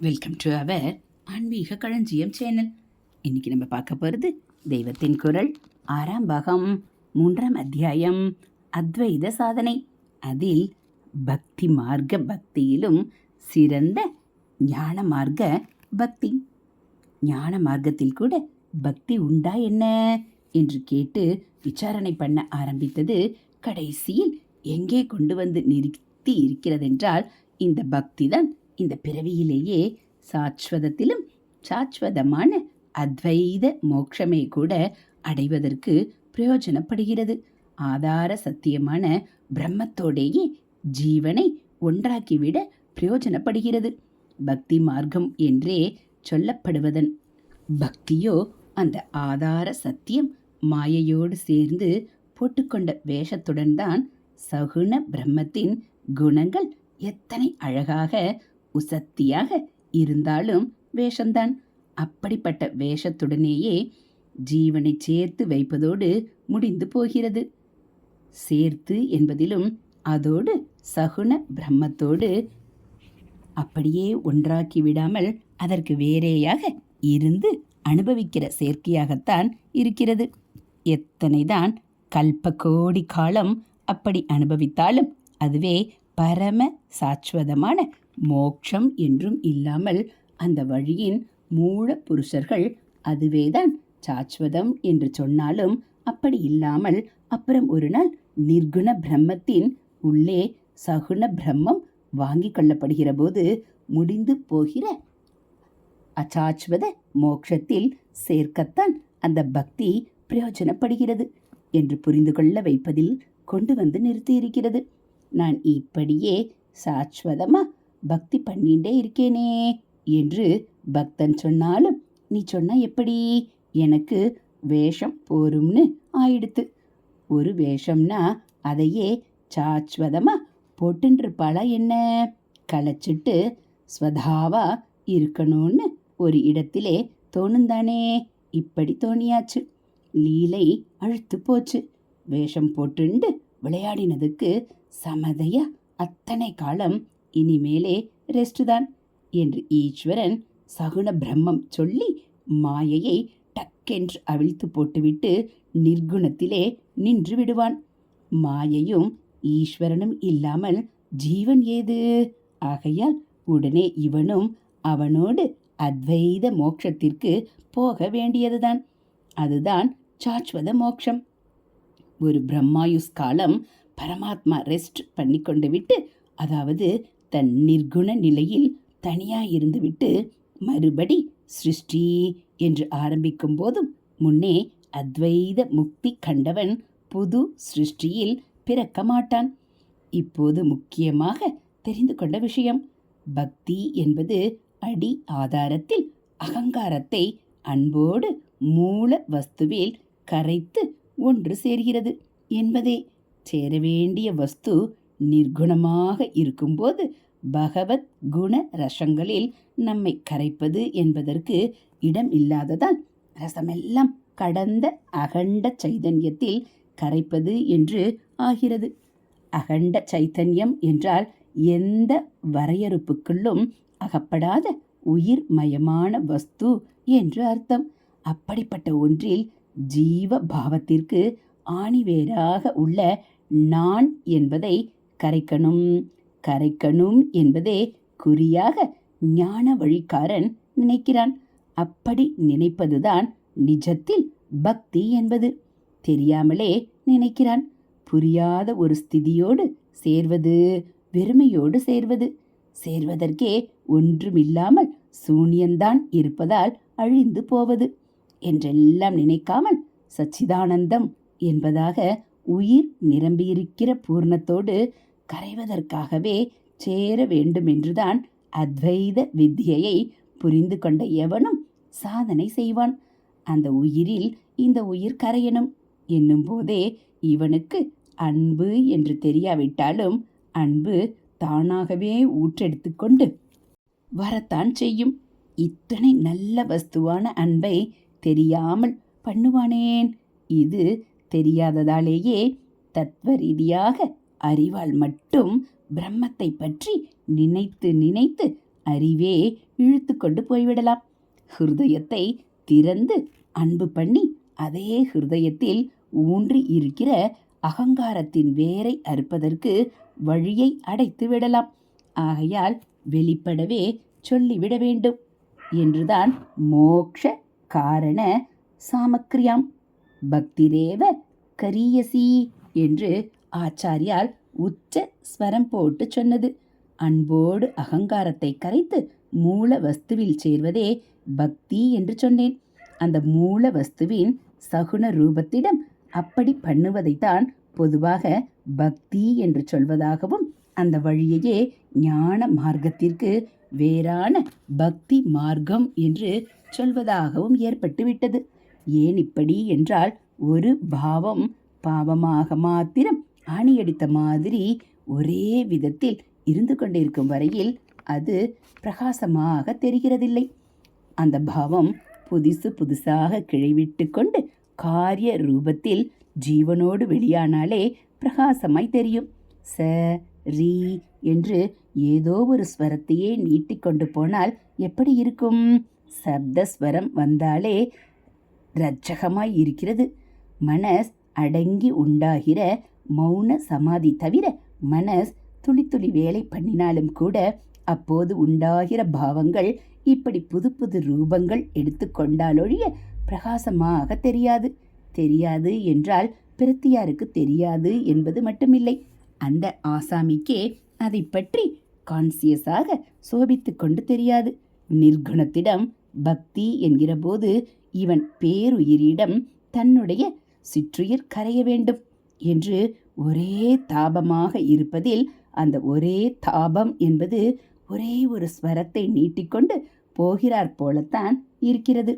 Welcome to our ஆன்மீக களஞ்சியம் channel இன்னைக்கு நம்ம பார்க்க போகிறது தெய்வத்தின் குரல் ஆறாம் பாகம் மூன்றாம் அத்தியாயம் அத்வைத சாதனை. அதில் பக்தி மார்க்க பக்தியிலும் சிறந்த ஞான மார்க்க பக்தி. ஞான மார்க்கத்தில் கூட பக்தி உண்டா என்ன என்று கேட்டு விசாரணை பண்ண ஆரம்பித்தது கடைசியில் எங்கே கொண்டு வந்து நிறுத்தி இருக்கிறதென்றால் இந்த பக்தி தான் இந்த பிறவியிலேயே சாஸ்வதத்திலும் சாஸ்வதமான அத்வைத மோட்சமே கூட அடைவதற்கு பிரயோஜனப்படுகிறது. ஆதார சத்தியமான பிரம்மத்தோடேயே ஜீவனை ஒன்றாக்கிவிட பிரயோஜனப்படுகிறது. பக்தி மார்க்கம் என்றே சொல்லப்படுவதன் பக்தியோ அந்த ஆதார சத்தியம் மாயையோடு சேர்ந்து போட்டுக்கொண்ட வேஷத்துடன் தான் சகுண பிரம்மத்தின் குணங்கள் எத்தனை அழகாக உசத்தியாக இருந்தாலும் வேஷம்தான். அப்படிப்பட்ட வேஷத்துடனேயே ஜீவனை சேர்த்து வைப்பதோடு முடிந்து போகிறது. சேர்த்து என்பதிலும் அதோடு சகுண பிரம்மத்தோடு அப்படியே ஒன்றாக்கி விடாமல் அதற்கு வேறேயாக இருந்து அனுபவிக்கிற சேர்க்கையாகத்தான் இருக்கிறது. எத்தனைதான் கல்ப கோடி காலம் அப்படி அனுபவித்தாலும் அதுவே பரம சாஸ்வதமான மோட்சம் என்றும் இல்லாமல் அந்த வழியின் மூல புருஷர்கள் அதுவேதான் சாஸ்வதம் என்று சொன்னாலும் அப்படி இல்லாமல் அப்புறம் ஒரு நாள் நிர்குண பிரம்மத்தின் உள்ளே சகுண பிரம்மம் வாங்கி கொள்ளப்படுகிற போது முடிந்து போகிற அச்சாஸ்வத மோட்சத்தில் சேர்க்கத்தான் அந்த பக்தி பிரயோஜனப்படுகிறது என்று புரிந்து கொள்ள வைப்பதில் கொண்டு வந்து நிறுத்தியிருக்கிறது. நான் இப்படியே சாஸ்வதமாக பக்தி பண்ணிண்டே இருக்கேனே என்று பக்தன் சொன்னாலும் நீ சொன்ன எப்படி? எனக்கு வேஷம் போரும்னு ஆயிடுத்து. ஒரு வேஷம்னா அதையே சாஸ்வதமா போட்டுருப்பாளா என்ன? களைச்சிட்டு ஸ்வதாவா இருக்கணும்னு ஒரு இடத்திலே தோணுந்தானே. இப்படி தோணியாச்சு. லீலை அழுத்து போச்சு. வேஷம் போட்டுண்டு விளையாடினதுக்கு சமதையா அத்தனை காலம் இனிமேலே ரெஸ்ட் தான் என்று ஈஸ்வரன் சகுன பிரம்மம் சொல்லி மாயையை டக்கென்று அவிழ்த்து போட்டுவிட்டு நிர்குணத்திலே நின்று விடுவான். மாயையும் ஈஸ்வரனும் இல்லாமல் ஜீவன் ஏது? ஆகையால் உடனே இவனும் அவனோடு அத்வைத மோட்சத்திற்கு போக வேண்டியதுதான். அதுதான் சாஸ்வத மோட்சம் ஒரு பிரம்மாயுஸ் காலம் பரமாத்மா ரெஸ்ட் பண்ணி கொண்டு விட்டு அதாவது தன் நிர்குண நிலையில் தனியாக இருந்துவிட்டு மறுபடி சிருஷ்டி என்று ஆரம்பிக்கும் போதும் முன்னே அத்வைத முக்தி கண்டவன் புது சிருஷ்டியில் பிறக்க மாட்டான் இப்போது முக்கியமாக தெரிந்து கொண்ட விஷயம் பக்தி என்பது அடி ஆதாரத்தில் அகங்காரத்தை அன்போடு மூல வஸ்துவில் கரைத்து ஒன்று சேர்கிறது என்பதே. சேர வேண்டிய வஸ்து நிர்குணமாக இருக்கும்போது பகவத் குண ரசங்களில் நம்மை கரைப்பது என்பதற்கு இடம் இல்லாததால் ரசமெல்லாம் கடந்த அகண்ட சைதன்யத்தில் கரைப்பது என்று ஆகிறது. அகண்ட சைத்தன்யம் என்றால் எந்த வரையறுப்புக்குள்ளும் அகப்படாத உயிர் மயமான வஸ்து என்று அர்த்தம். அப்படிப்பட்ட ஒன்றில் ஜீவ பாவத்திற்கு ஆணிவேராக உள்ள நான் என்பதை கரைக்கணும். கரைக்கணும் என்பதே குறியாக ஞான வழிக்காரன் நினைக்கிறான். அப்படி நினைப்பதுதான் நிஜத்தில் பக்தி என்பது. தெரியாமலே நினைக்கிறான். புரியாத ஒரு ஸ்திதியோடு சேர்வது வெறுமையோடு சேர்வது. சேர்வதற்கே ஒன்றுமில்லாமல் சூனியந்தான் இருப்பதால் அழிந்து போவது என்றெல்லாம் நினைக்காமல் சச்சிதானந்தம் என்பதாக உயிர் நிரம்பியிருக்கிற பூர்ணத்தோடு கரைவதற்காகவே சேர வேண்டுமென்றுதான் அத்வைத வித்தியை புரிந்து கொண்ட எவனும் சாதனை செய்வான். அந்த உயிரில் இந்த உயிர் கரையணும். என்னும் போதே இவனுக்கு அன்பு என்று தெரியாவிட்டாலும் அன்பு தானாகவே ஊற்றெடுத்து கொண்டு வரத்தான் செய்யும். இத்தனை நல்ல வஸ்துவான அன்பை தெரியாமல் பண்ணுவானேன்? இது தெரியாததாலேயே தத்துவ ரீதியாக அறிவால் மட்டும் பிரம்மத்தை பற்றி நினைத்து நினைத்து அறிவே இழுத்து கொண்டு போய்விடலாம். ஹிருதயத்தை திறந்து அன்பு பண்ணி அதே ஹிருதயத்தில் ஊன்றி இருக்கிற அகங்காரத்தின் வேரை அறுப்பதற்கு வழியை அடைத்து விடலாம். ஆகையால் வெளிப்படவே சொல்லிவிட வேண்டும். என்றுதான் மோக்ஷ காரண சாமக்கிரியாம் பக்திரேவ கரியசி என்று ஆச்சாரியால் உச்ச ஸ்வரம் போட்டு சொன்னது. அன்போடு அகங்காரத்தை கரைத்து மூல வஸ்துவில் சேர்வதே பக்தி என்று சொன்னேன். அந்த மூல வஸ்துவின் சகுன ரூபத்திடம் அப்படி பண்ணுவதைத்தான் பொதுவாக பக்தி என்று சொல்வதாகவும் அந்த வழியையே ஞான மார்க்கத்திற்கு வேறான பக்தி மார்க்கம் என்று சொல்வதாகவும் ஏற்பட்டுவிட்டது. ஏன் இப்படி என்றால் ஒரு பாவம் பாவமாக மாத்திரம் ஆணியடித்த மாதிரி ஒரே விதத்தில் இருந்து கொண்டிருக்கும் வரையில் அது பிரகாசமாக தெரிகிறதில்லை. அந்த பாவம் புதுசு புதுசாக கிளைவிட்டு கொண்டு காரிய ரூபத்தில் ஜீவனோடு வெளியானாலே பிரகாசமாய் தெரியும். ச ரீ என்று ஏதோ ஒரு ஸ்வரத்தையே நீட்டிக்கொண்டு போனால் எப்படி இருக்கும்? சப்த ஸ்வரம் வந்தாலே ரட்சகமாய் இருக்கிறது. மனஸ் அடங்கி உண்டாகிற மௌன சமாதி தவிர மனஸ் துளி துளி வேலை பண்ணினாலும் கூட அப்போது உண்டாகிற பாவங்கள் இப்படி புது புது ரூபங்கள் எடுத்துக்கொண்டாலொழிய பிரகாசமாக தெரியாது. தெரியாது என்றால் பிரத்தியாருக்கு தெரியாது என்பது மட்டுமில்லை. அந்த ஆசாமிக்கே அதை பற்றி கான்சியஸாக சோபித்து கொண்டு தெரியாது. நிர்குணத்திடம் பக்தி என்கிறபோது இவன் பேருயிரிடம் தன்னுடைய சிற்றுயிர் கரைய வேண்டும். என்று ஒரே தாபமாக இருப்பதில் அந்த ஒரே தாபம் என்பது ஒரே ஒரு ஸ்வரத்தை நீட்டிக்கொண்டு போகிறார் போலத்தான் இருக்கிறது.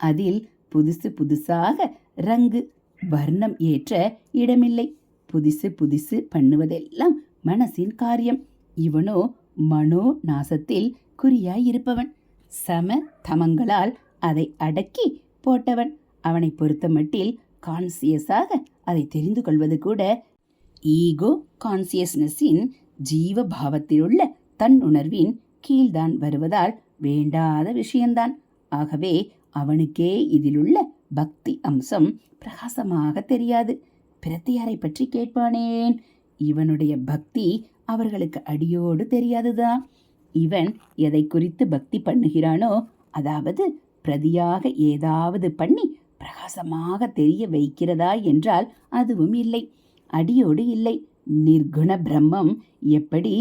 அதில் புதுசு புதுசாக ரங்கு வர்ணம் ஏற்ற இடமில்லை. புதுசு புதுசு பண்ணுவதெல்லாம் மனசின் காரியம். இவனோ மனோ நாசத்தில் குறியாயிருப்பவன் சம தமங்களால் அதை அடக்கி போட்டவன். அவனை பொறுத்தமட்டில் கான்சியஸாக அதை தெரிந்து கொள்வது கூட ஈகோ கான்சியஸ்னஸின் ஜீவ பாவத்திலுள்ள தன் உணர்வின் கீழ்தான் வருவதால் வேண்டாத விஷயம்தான் ஆகவே அவனுக்கே இதிலுள்ள பக்தி அம்சம் பிரகாசமாக தெரியாது. பிரத்தியாரை பற்றி கேட்பானேன்? இவனுடைய பக்தி அவர்களுக்கு அடியோடு தெரியாதுதான் இவன் எதை குறித்து பக்தி பண்ணுகிறானோ அதாவது பிரதியாக ஏதாவது பண்ணி பிரகாசமாக தெரிய வைக்கிறதா என்றால் அதுவும் இல்லை. அடியோடு இல்லை. நிர்குண பிரம்மம் எப்படி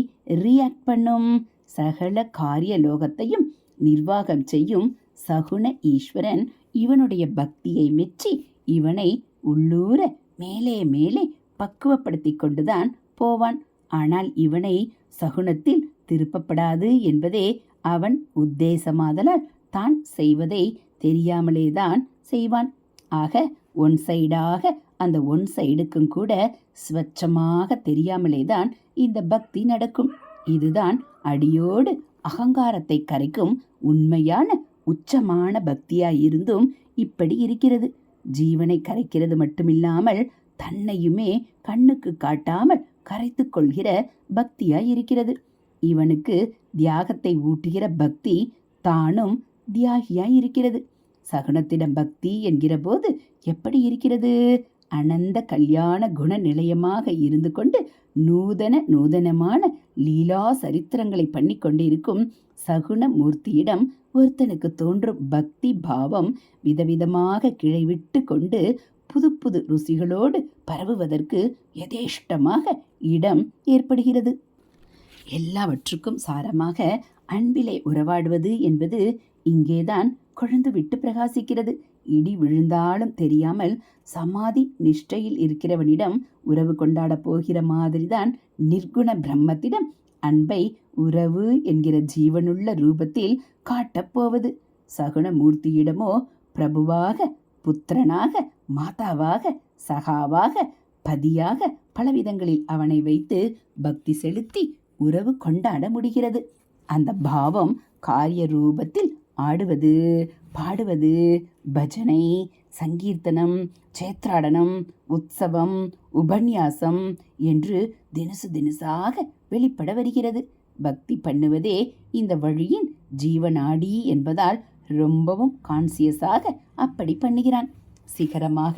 ரியாக்ட் பண்ணும்? சகல காரிய லோகத்தையும் நிர்வாகம் செய்யும் சகுண ஈஸ்வரன் இவனுடைய பக்தியை மெச்சி இவனை உள்ளூர மேலே மேலே பக்குவப்படுத்தி கொண்டுதான் போவான். ஆனால் இவனை சகுனத்தில் திருப்பப்படாது என்பதே அவன் உத்தேசமாதலால் தான் செய்வதை தெரியாமலேதான் செய்வான். ஆக ஒன் சைடாக அந்த ஒன் சைடுக்கும் கூட ஸ்வச்சமாக தெரியாமலே தான் இந்த பக்தி நடக்கும். இதுதான் அடியோடு அகங்காரத்தை கரைக்கும் உண்மையான உச்சமான பக்தியாயிருந்தும் இப்படி இருக்கிறது. ஜீவனை கரைக்கிறது மட்டுமில்லாமல் தன்னையுமே கண்ணுக்கு காட்டாமல் கரைத்து கொள்கிற பக்தியாய் இருக்கிறது. இவனுக்கு தியாகத்தை ஊட்டுகிற பக்தி தானும் தியாகியாய் இருக்கிறது. சகுனத்திடம் பக்தி என்கிற போது எப்படி இருக்கிறது? அனந்த கல்யாண குண நிலையமாக இருந்து கொண்டு நூதன நூதனமான லீலா சரித்திரங்களை பண்ணி கொண்டிருக்கும் சகுன மூர்த்தியிடம் ஒருத்தனுக்கு தோன்றும் பக்தி பாவம் விதவிதமாக கிளைவிட்டு கொண்டு புது புது ருசிகளோடு பரவுவதற்கு யதேஷ்டமாக இடம் ஏற்படுகிறது. எல்லாவற்றுக்கும் சாரமாக அன்பிலே உறவாடுவது என்பது இங்கேதான் குழந்து விட்டு பிரகாசிக்கிறது. இடி விழுந்தாலும் தெரியாமல் சமாதி நிஷ்டையில் இருக்கிறவனிடம் உறவு கொண்டாடப் போகிற மாதிரிதான் நிர்குண பிரம்மத்திடம் அன்பை உறவு என்கிற ஜீவனுள்ள ரூபத்தில் காட்டப்போவது சகுண சகுணமூர்த்தியிடமோ பிரபுவாக புத்திரனாக மாதாவாக சகாவாக பதியாக பலவிதங்களில் அவனை வைத்து பக்தி செலுத்தி உறவு கொண்டாட முடிகிறது. அந்த பாவம் காரிய ரூபத்தில் ஆடுவது பாடுவது பஜனை சங்கீர்த்தனம் சேத்ராடனம் உற்சவம் உபன்யாசம் என்று தினசு தினசாக வெளிப்பட வருகிறது. பக்தி பண்ணுவதே இந்த வழியின் ஜீவநாடி என்பதால் ரொம்பவும் கான்சியஸாக அப்படி பண்ணுகிறான். சிகரமாக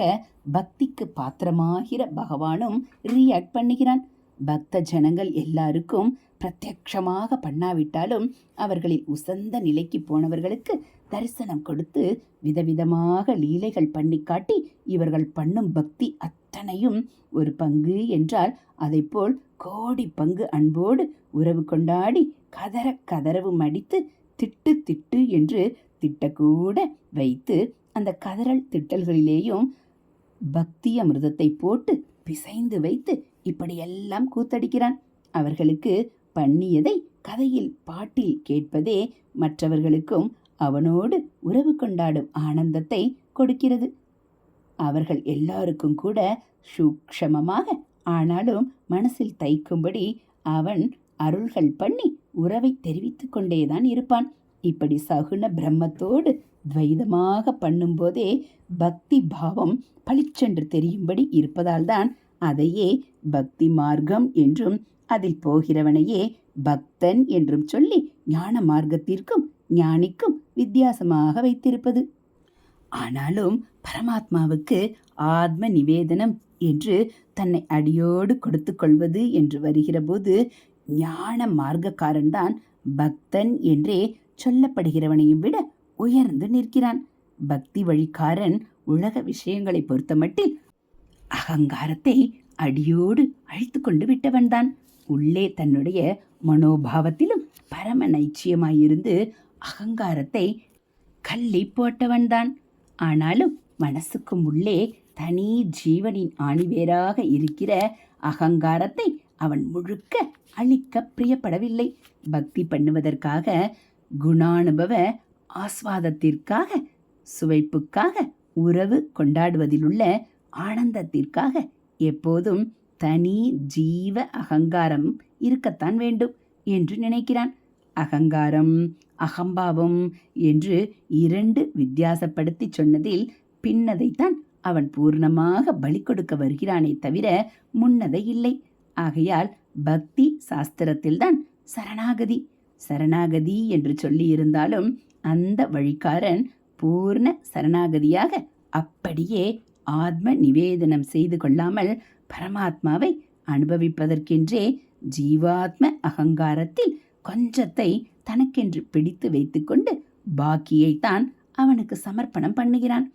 பக்திக்கு பாத்திரமாகிற பகவானும் ரியாக்ட் பண்ணுகிறான். பக்த ஜனங்கள் எல்லாருக்கும் பிரத்யக்ஷமாக பண்ணாவிட்டாலும் அவர்களில் உசந்த நிலைக்கு போனவர்களுக்கு தரிசனம் கொடுத்து விதவிதமாக லீலைகள் பண்ணி காட்டி இவர்கள் பண்ணும் பக்தி அத்தனையும் ஒரு பங்கு என்றால் அதைப்போல் கோடி பங்கு அன்போடு உறவு கொண்டாடி கதற கதறவு மடித்து திட்டு திட்டு என்று திட்டக்கூட வைத்து அந்த கதறல் திட்டல்களிலேயும் பக்தி அமிர்தத்தை போட்டு பிசைந்து வைத்து இப்படியெல்லாம் கூத்தடிக்கிறான். அவர்களுக்கு பண்ணியதை கதையில் பாட்டில் கேட்பதே மற்றவர்களுக்கும் அவனோடு உறவு கொண்டாடும் ஆனந்தத்தை கொடுக்கிறது. அவர்கள் எல்லாருக்கும் கூட சூக்ஷமமாக ஆனாலும் மனசில் தைக்கும்படி அவன் அருள்கள் பண்ணி உறவை தெரிவித்துக் கொண்டேதான் இருப்பான். இப்படி சகுன பிரம்மத்தோடு துவைதமாக பண்ணும்போதே பக்தி பாவம் பளிச்சென்று தெரியும்படி இருப்பதால்தான் அதையே பக்தி மார்க்கம் என்றும் அதில் போகிறவனையே பக்தன் என்றும் சொல்லி ஞான மார்க்கத்திற்கும் ஞானிக்கும் வித்தியாசமாக வைத்திருப்பது. ஆனாலும் பரமாத்மாவுக்கு ஆத்ம நிவேதனம் என்று தன்னை அடியோடு கொடுத்து கொள்வது என்று வருகிறபோது ஞான மார்க்கக்காரன்தான் பக்தன் என்றே சொல்லப்படுகிறவனையும் விட உயர்ந்து நிற்கிறான். பக்தி வழிக்காரன் உலக விஷயங்களை பொறுத்தமட்டில் அகங்காரத்தை அடியோடு அழித்து கொண்டு விட்டவன்தான். உள்ளே தன்னுடைய மனோபாவத்திலும் பரம நைச்சியமாயிருந்து அகங்காரத்தை கள்ளி போட்டவன்தான். ஆனாலும் மனசுக்கும் உள்ளே தனி ஜீவனின் ஆணிவேராக இருக்கிற அகங்காரத்தை அவன் முழுக்க அழிக்க பிரியப்படவில்லை. பக்தி பண்ணுவதற்காக குணானுபவ ஆஸ்வாதத்திற்காக சுவைப்புக்காக உறவு கொண்டாடுவதிலுள்ள ஆனந்தத்திற்காக எப்போதும் தனி ஜீவ அகங்காரம் இருக்கத்தான் வேண்டும் என்று நினைக்கிறான். அகங்காரம் அகம்பாவம் என்று இரண்டு வித்தியாசப்படுத்தி சொன்னதில் பின்னதைத்தான் அவன் பூர்ணமாக பலி கொடுக்க வருகிறானே தவிர முன்னதை இல்லை. ஆகையால் பக்தி சாஸ்திரத்தில்தான் சரணாகதி. சரணாகதி என்று சொல்லியிருந்தாலும் அந்த வழிக்காரன் பூர்ண சரணாகதியாக அப்படியே ஆத்ம நிவேதனம் செய்து கொள்ளாமல் பரமாத்மாவை அனுபவிப்பதற்கென்றே ஜீவாத்ம அகங்காரத்தில் கொஞ்சத்தை தனக்கென்று பிடித்து வைத்துக்கொண்டு பாக்கியை தான் அவனுக்கு சமர்ப்பணம் பண்ணுகிறான்.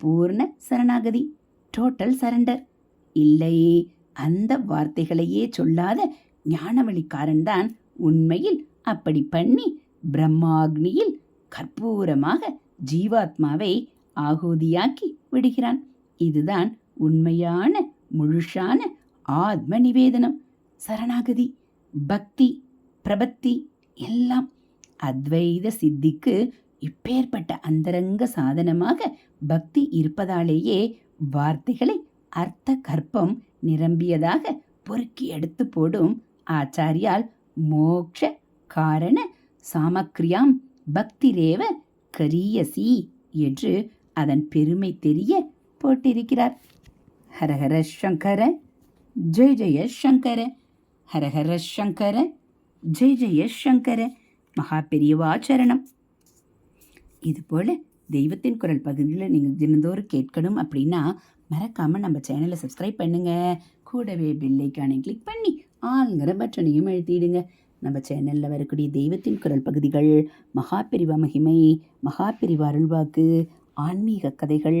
பூர்ண சரணாகதி டோட்டல் சரண்டர் இல்லை அந்த வார்த்தைகளையே சொல்லாத ஞானவழிக்காரன்தான் உண்மையில் அப்படி பண்ணி பிரம்மாக்னியில் கற்பூரமாக ஜீவாத்மாவை ஆகூதியாக்கி விடுகிறான். இதுதான் உண்மையான முழுஷான ஆத்ம நிவேதனம் சரணாகதி பக்தி பிரபத்தி எல்லாம் அத்வைத சித்திக்கு இப்பேற்பட்ட அந்தரங்க சாதனமாக பக்தி இருப்பதாலேயே வார்த்தைகளை அர்த்த கற்பம் நிரம்பியதாக பொறுக்கி எடுத்து போடும் ஆச்சாரியால் மோக்ஷ காரண சாமக்ரியாம் பக்திரேவ கரியசி என்று அதன் பெருமை தெரிய போட்டிருக்கிறார். ஹரஹர சங்கர ஜெய் ஜெய சங்கர ஹரஹர சங்கர ஜெய் ஜெய சங்கர மகா பெரியவாச்சரணம் இதுபோல் தெய்வத்தின் குரல் பகுதியில் நீங்கள் தினந்தோறும் கேட்கணும் அப்படின்னா மறக்காமல் நம்ம சேனலை சப்ஸ்கிரைப் பண்ணுங்கள் கூடவே பில்லைக்கானை கிளிக் பண்ணி ஆளுங்கிற பட்டனையும் எழுத்திடுங்க நம்ம சேனலில் வரக்கூடிய தெய்வத்தின் குரல் பகுதிகள் மகாபிரிவா மகிமை மகாபிரிவா அருள்வாக்கு ஆன்மீக கதைகள்